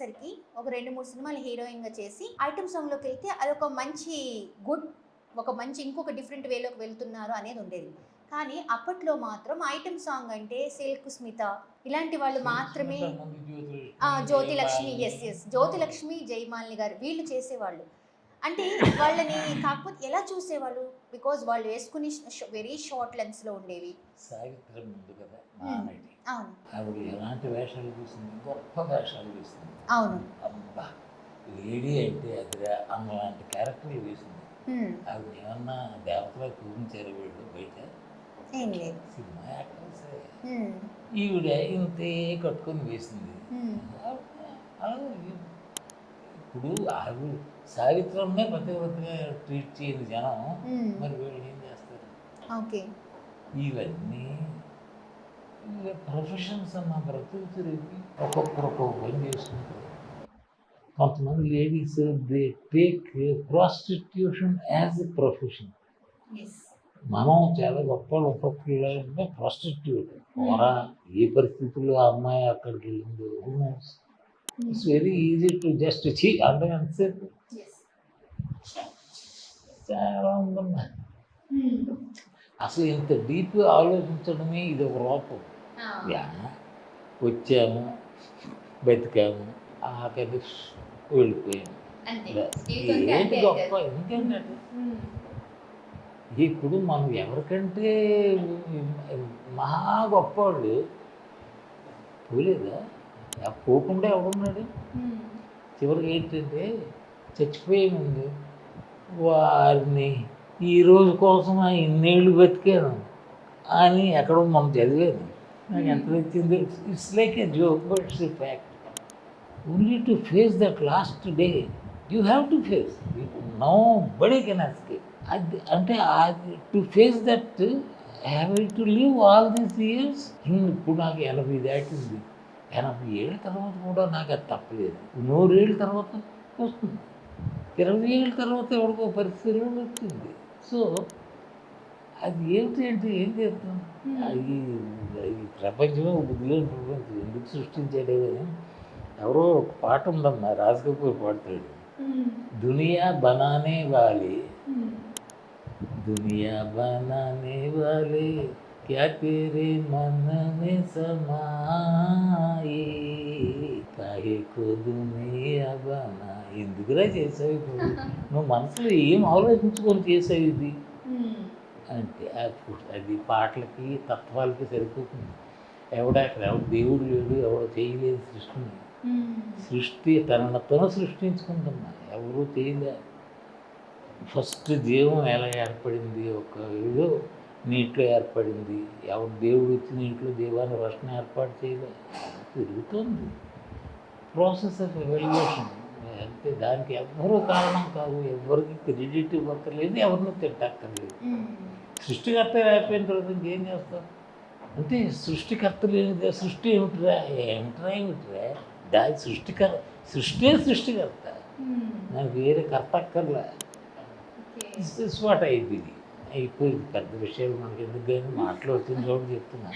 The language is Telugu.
అయ్యేసరికి ఒక రెండు మూడు సినిమాలు హీరోయిన్గా చేసి ఐటమ్ సాంగ్లోకి వెళ్తే అదొక మంచి గుడ్ ఒక మంచి ఇంకొక డిఫరెంట్ వేలోకి వెళ్తున్నారు అనేది ఉండేది. కానీ అప్పట్లో మాత్రం ఐటమ్ సాంగ్ అంటే సిల్క్ స్మిత ఇలాంటి వాళ్ళు మాత్రమే ఆ, జ్యోతి లక్ష్మి ఎస్ ఎస్ జ్యోతి లక్ష్మి జయమాలిని గారు వీళ్ళు చేసేవాళ్ళు. అంటే వాళ్ళని కాకపోతే ఎలా చూసేవాళ్ళు? బికాజ్ వాళ్ళు వేసుకుని వెరీ షార్ట్ లెన్స్లో ఉండేవి. సావిత్రం ఉంది కదా. నానటి అవును. ఆవిడ ఎలాంటి వేషాలు తీసింది గొప్ప వేషాలు తీసింది అవును. అబ్బా! లేడీ అంటే అది అలాంటి క్యారెక్టర్లు వేసింది. ఆవిడ ఏమన్నా దేవతలా చూపించారు వీళ్ళు బయట? ఏం లేదు. Cinema actors. ఈవిడ ఇంతే కట్టుకొని వేసింది ఇప్పుడు ఆవిడ సావిత్రమే పతివ్రతగా ట్రీట్ చేయని జనం హ్మ్. మరి వీళ్ళు ఏం చేస్తారు ఓకే ఇవన్నీ ప్రొఫెషన్స్ అన్న ప్రతి తిరిగి ఒక్కొక్కరు ఒక్కొక్క పని చేసుకుంటారు కొంతమంది ladies they take prostitution as a profession మనం చాలా గొప్ప ఒక్కొక్కరు ప్రాస్టిట్యూట్ పోరా ఏ పరిస్థితుల్లో ఆ అమ్మాయి అక్కడికి వెళ్ళిందో it's very easy to just చీ అంటే ఎంతసేపు చాలా ఉందమ్మా అసలు ఇంత డీప్ ఆలోచించడమే ఇది ఒక రూపం యా. వచ్చాము బతికాము ఆఖరి వెళ్ళిపోయాము. ఏంటి గొప్ప ఇంకేంటంటే ఇప్పుడు మనం ఎవరికంటే మహా గొప్పవాళ్ళు పోలేదా? ఆ పోకుండా ఎవడున్నాడు చివరికి ఏంటంటే చచ్చిపోయే ముందు. వారిని ఈ రోజు కోసం ఆ ఇన్నేళ్ళు బతికాను అని ఎక్కడో మనం చదివాను. నాకు ఎంత వచ్చింది it's like a joke but it's a fact only to face that last day you have to face nobody can escape అది అంటే to face that have to live all these years ఇప్పుడు నాకు ఎనభై దాటింది. ఎనభై ఏళ్ళ తర్వాత కూడా నాకు అది తప్పలేదు. నూరేళ్ళ తర్వాత వస్తుంది. ఇరవై ఏళ్ళ తర్వాత ఎవరికో పరిస్థితి వచ్చింది. సో అది ఏమిటి అంటే ఏం చేస్తాం అది ఈ ప్రపంచమే ఒక లేని ప్రపంచం. ఎందుకు సృష్టించాడే కదా ఎవరో ఒక పాట ఉందమ్మా రాజ్ కపూర్ పాడతాడు దునియా బనానే వాలి. దునియా బనానే వాలి. क्या तेरे मन में समाए काहे को दुनिया बना ఎందుకురా చేసావు ఇప్పుడు నువ్వు మనసులో ఏం ఆలోచించుకొని చేసావు ఇది అంటే అప్పుడు అది పాటలకి తత్వాలకి సరిపోతుంది ఎవడ అక్కడ ఎవడు దేవుడు లేడు ఎవడో చేయలేదు సృష్టిని సృష్టి తనను తను సృష్టించుకుంటున్నా ఎవరూ చేయలే ఫస్ట్ జీవం ఎలా ఏర్పడింది ఒక ఏదో నీటిలో ఏర్పడింది. ఎవరు దేవుడు వచ్చి నీటిలో దేవాన్ని వర్షం ఏర్పాటు చేయలే. తిరుగుతుంది ప్రాసెస్ ఆఫ్ ఎవల్యూషన్ అంటే దానికి ఎవ్వరూ కారణం కాదు ఎవరికి క్రెడిట్ ఇవ్వక్కర్లేదు ఎవరిని తిట్టక్కర్లేదు. సృష్టికర్త అయిపోయిన తర్వాత ఇంకేం చేస్తాం? అంటే సృష్టికర్త లేనిదే సృష్టి ఏమిటిరా? ఏమిట్రా ఏమిటిరా? దాని సృష్టికర్ సృష్టి సృష్టికర్త. నాకు వేరే కర్త అక్కర్లే. ఇస్ వాట్ అయిపోయింది అయిపోయింది. పెద్ద విషయాలు మనకి ఎందుకు కానీ మాటలు వచ్చిన చోటు చెప్తున్నా.